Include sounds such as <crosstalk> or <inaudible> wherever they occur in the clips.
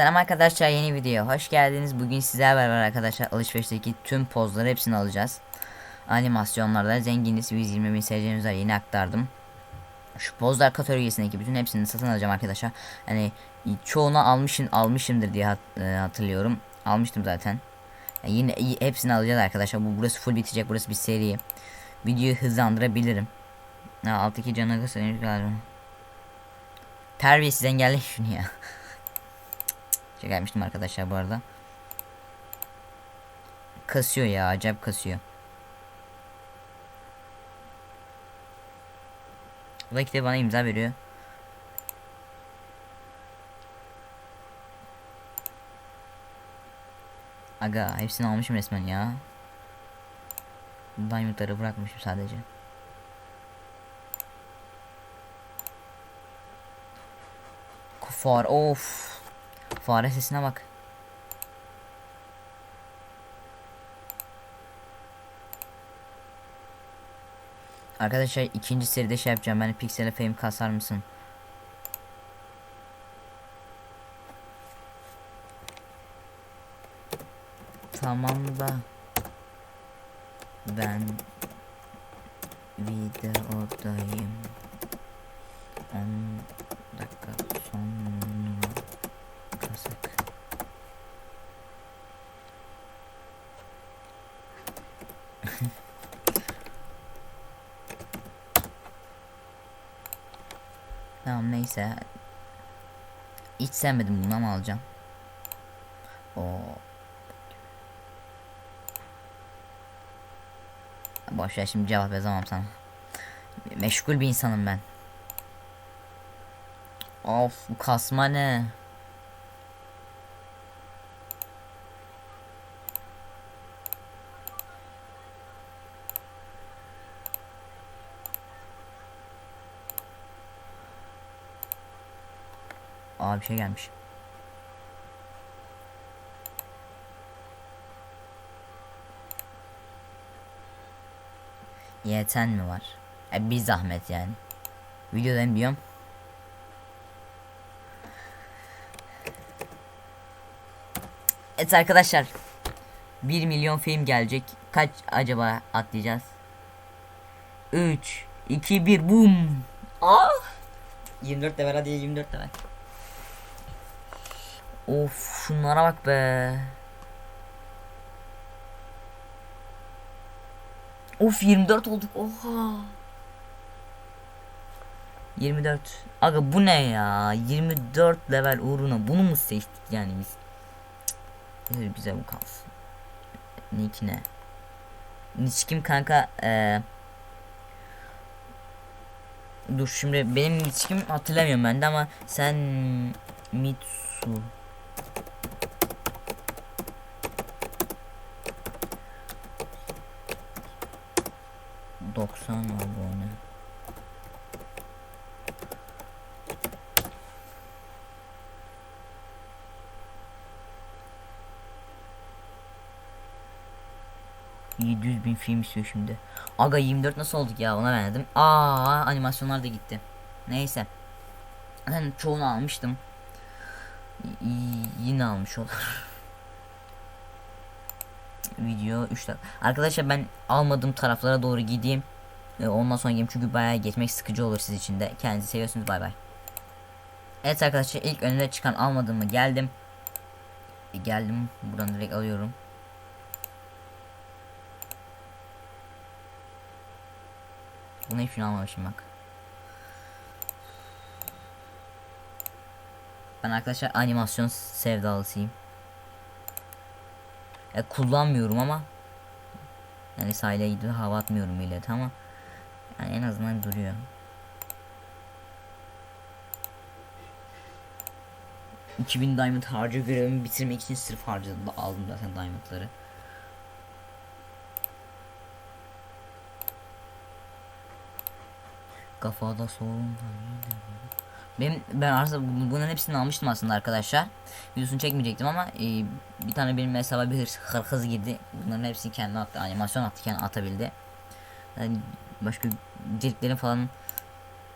Selam arkadaşlar yeni video hoş geldiniz. Bugün sizlerle beraber arkadaşlar alışverişteki tüm pozları hepsini alacağız. Animasyonlarda zenginiz 120 bin seyircimiz var yeni aktardım. Şu pozlar kategorisindeki bütün hepsini satın alacağım arkadaşlar. Hani çoğunu almışım almışımdır diye e, hatırlıyorum. Almıştım zaten. Yani yine hepsini alacağız arkadaşlar. Bu burası full bitecek. Burası bir seri. Videoyu hızlandırabilirim. Ha, alttaki canı galiba. Terbiyesiz engelle şunu ya. Şey gelmiştim arkadaşlar bu arada. Kasıyor ya acayip kasıyor. Belki de bana imza veriyor. Aga hepsini almışım resmen ya. Diamondları bırakmışım sadece. Far of. Fare sesine bak. Arkadaşlar ikinci seride şey yapacağım. Ben Pixel'e fame kasar mısın? Tamam da ben videodayım. 10 dakika sonra kasak. tamam neyse. Hiç sevmedim bunu ama alacağım. O Boş ver şimdi cevap yazamam sana. Meşgul bir insanım ben. Of kasma ne? Aa bir şey gelmiş. Yeten mi var? E bir zahmet yani. Videodan biliyorum. Evet arkadaşlar. 1 milyon film gelecek. Kaç acaba atlayacağız? 3 2 1 boom. Ah! 24 level hadi 24 level. Of şunlara bak be. Of 24 olduk. Oha. 24. Aga bu ne ya? 24 level uğruna bunu mu seçtik yani biz? Cık. Bize bu kalsın. Nick ne? Nick kanka? Ee, dur şimdi benim Nick kim hatırlamıyorum ben de ama sen Mitsu 90 abone. ...700 bin film istiyor şimdi. Aga 24 nasıl olduk ya ona verdim. Aa animasyonlar da gitti. Neyse. Ben çoğunu almıştım. Y- yine almış olur. <laughs> Video 3 dakika. Arkadaşlar ben almadığım taraflara doğru gideyim. Ee, ondan sonra geleyim çünkü bayağı geçmek sıkıcı olur siz için de. Kendinizi seviyorsunuz bay bay. Evet arkadaşlar ilk önüne çıkan almadığımı geldim. E, geldim buradan direkt alıyorum. Bunu hiç almamışım bak. Ben arkadaşlar animasyon sevdalısıyım. E, kullanmıyorum ama yani sahile gidip hava atmıyorum millet ama yani en azından duruyor. ...2000 diamond harca görevimi bitirmek için sırf harcadım aldım zaten diamondları. Kafada sorun benim ben aslında bunların hepsini almıştım aslında arkadaşlar. Videosunu çekmeyecektim ama e, bir tane benim hesaba bir hırkız girdi. Bunların hepsini kendi attı. Animasyon attı kendi atabildi. Yani başka ciltlerin falan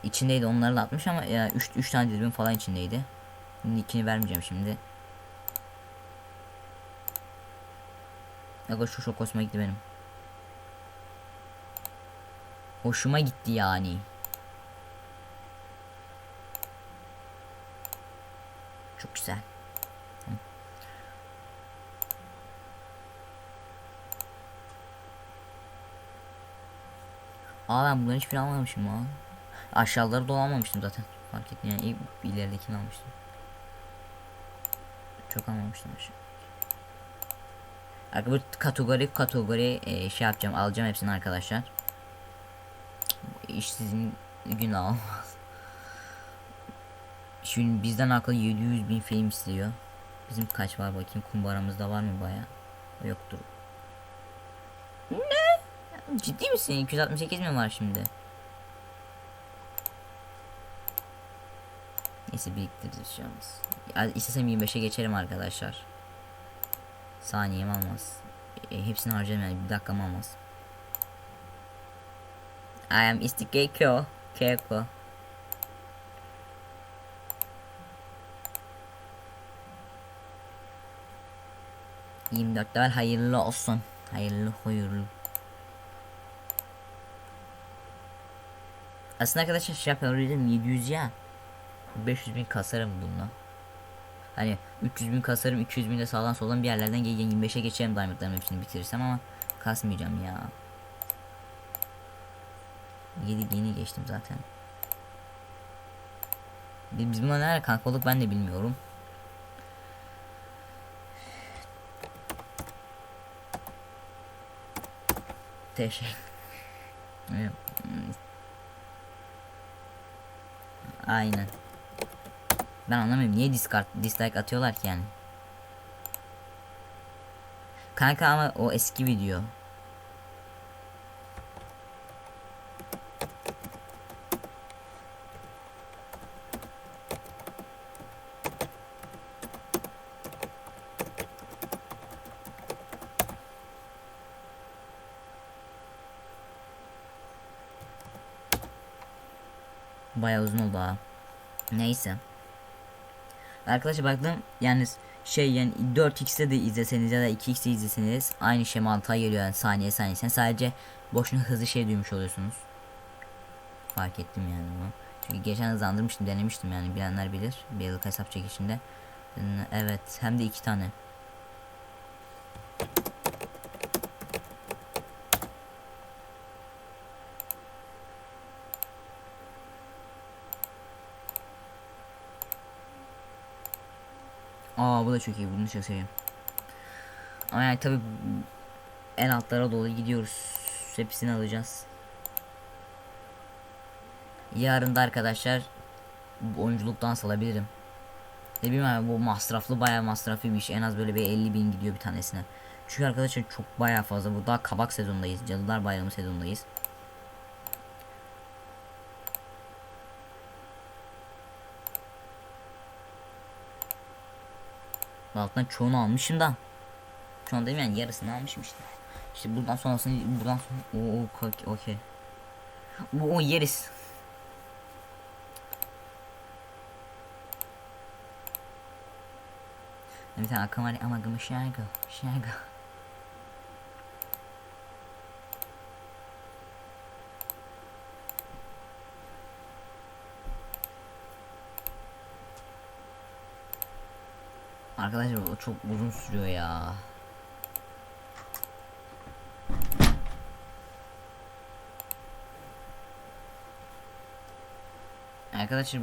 içindeydi. Onları da atmış ama 3 yani üç, üç tane cildim falan içindeydi. Nickini vermeyeceğim şimdi. Ya şu çok hoşuma gitti benim. Hoşuma gitti yani. Çok güzel. Aa ben bunları hiçbir almamışım lan. Aşağıları dolamamıştım zaten. Fark ettim yani ilk ileridekini almıştım. Çok almamıştım aşağı. Arkadaşlar bu kategori kategori e, şey yapacağım alacağım hepsini arkadaşlar. İş sizin günah olmaz. Şimdi bizden akıllı 700 bin film istiyor. Bizim kaç var bakayım kumbaramızda var mı baya? Yoktur. Ne? Ciddi misin? 268 mi var şimdi? Neyse biriktiririz bir olmaz. Ya, istesem 25'e geçerim arkadaşlar. Saniyem almaz. E, hepsini harcarım yani bir dakikam almaz. I am istikeko. Keko. Yirmi dört var hayırlı olsun. Hayırlı hayırlı. Aslında arkadaşlar şey yapıyorum 700 ya. 500 bin kasarım bununla. Hani 300 bin kasarım 200 bin de sağdan soldan bir yerlerden gel 25'e geçerim diamondların hepsini bitirirsem ama kasmayacağım ya. 7 yeni geçtim zaten. Biz buna nerede kanka olduk ben de bilmiyorum. Teşekkür. Evet. Aynen. Ben anlamıyorum niye discard dislike atıyorlar ki yani. Kanka ama o eski video. Bayağı uzun oldu ha. Neyse. Arkadaşlar baktım yani şey yani 4x'te de izleseniz ya da 2x'te izleseniz aynı şey mantığa geliyor yani saniye saniye. Sen sadece boşuna hızlı şey duymuş oluyorsunuz. Fark ettim yani bunu. Çünkü geçen hızlandırmıştım denemiştim yani bilenler bilir. Bir yıllık hesap çekişinde. Evet hem de iki tane. Aa bu da çok iyi bunu çok seviyorum. Ama yani tabi en altlara doğru gidiyoruz. Hepsini alacağız. Yarın da arkadaşlar oyunculuktan salabilirim. Ne bileyim abi bu masraflı bayağı masraflı bir iş. En az böyle bir 50 bin gidiyor bir tanesine. Çünkü arkadaşlar çok bayağı fazla. Bu daha kabak sezondayız. Cadılar Bayramı sezondayız. Altından çoğunu almışım da. Şu anda yani yarısını almışım işte. İşte buradan sonrasını buradan sonra o okey. Bu o yeriz. Bir tane akım var ama gımı şarkı. Şarkı. Arkadaşlar o çok uzun sürüyor ya. Arkadaşlar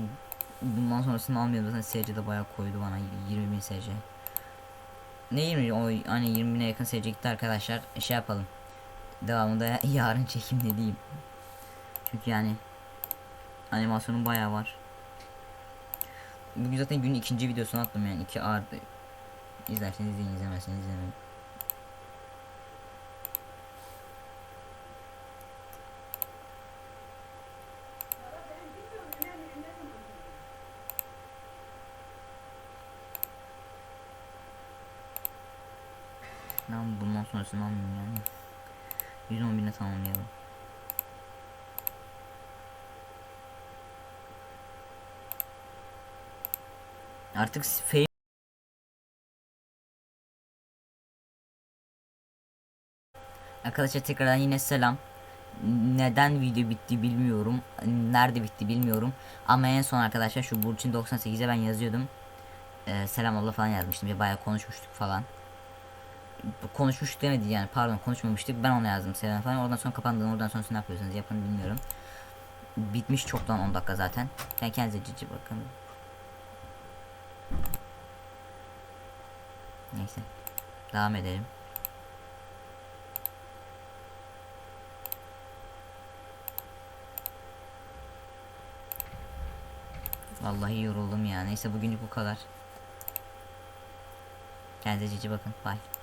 bundan sonrasını almıyorum zaten SC de bayağı koydu bana 20 bin SC. Ne 20 o hani 20 bine yakın SC gitti arkadaşlar şey yapalım. Devamında <laughs> yarın çekim ne diyeyim. Çünkü yani animasyonun bayağı var. Bugün zaten günün ikinci videosunu attım yani iki ağır izlerseniz izleyin izlemezseniz izlemeyin. Ben bundan sonrasını almıyorum yani. 110 bine tamamlayalım. Artık fame Arkadaşlar tekrardan yine selam. Neden video bitti bilmiyorum. Nerede bitti bilmiyorum. Ama en son arkadaşlar şu Burçin 98'e ben yazıyordum. Ee, selam abla falan yazmıştım. Ya bayağı konuşmuştuk falan. Konuşmuştuk demedi yani pardon konuşmamıştık. Ben ona yazdım selam falan. Oradan sonra kapandığını oradan sonra ne yapıyorsunuz yapın bilmiyorum. Bitmiş çoktan 10 dakika zaten. Yani kendinize cici bakın. Neyse. Devam edelim. Vallahi yoruldum ya. Neyse bugünlük bu kadar. Kendinize cici bakın. Bye.